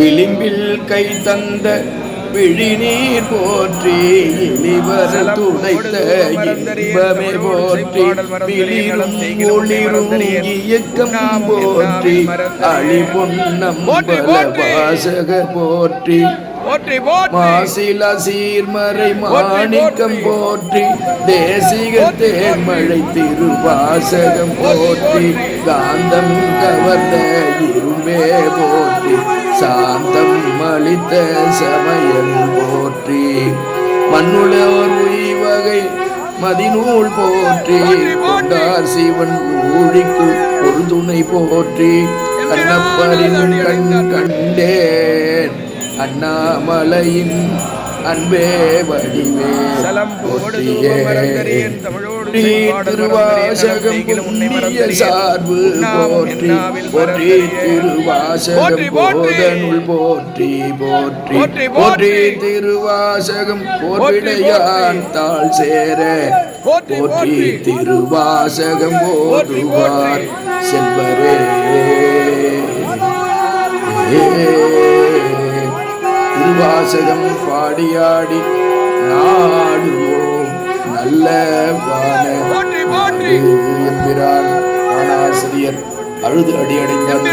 விளிம்பில் கை தந்த விழிநீர் போற்றி இளிவர் துடைத்த இன்பமே போற்றி விளிரும் ஒளிரும் இயக்கம் போற்றி அழி பொன்னம்பல வாசக போற்றி மாசில சீர்மறை மாணிக்கம் போற்றி. தேசிக தேன்மழை திருவாசகம் போற்றி. காந்தம் கவர்ந்த அன்பே போற்றி சாந்தம் அளித்த சமயம் போற்றி. மண்ணுளோர் உய்வகை மதிநூல் போற்றி. கொண்டார் சிவன் ஊழிக்கு ஒரு துணை போற்றி. கண்ணப்பரின் கண் கண்டே அண்ணாமலையின் அன்பே வடிவே திருவாசகம் புண்ணிய. சார்பு போற்றி போற்றி. திருவாசகம். போதனுள் போற்றி போற்றி போற்றி. திருவாசகம் போற்றி, போற்றிடையான் தாள் சேர போற்றி. திருவாசகம் போற்றி. செல்வரே திருவாசகம் பாடியாடி நாடுவோம். நல்ல எம்பிரான் எம்பிரான் அழுது அடியடைந்தார்.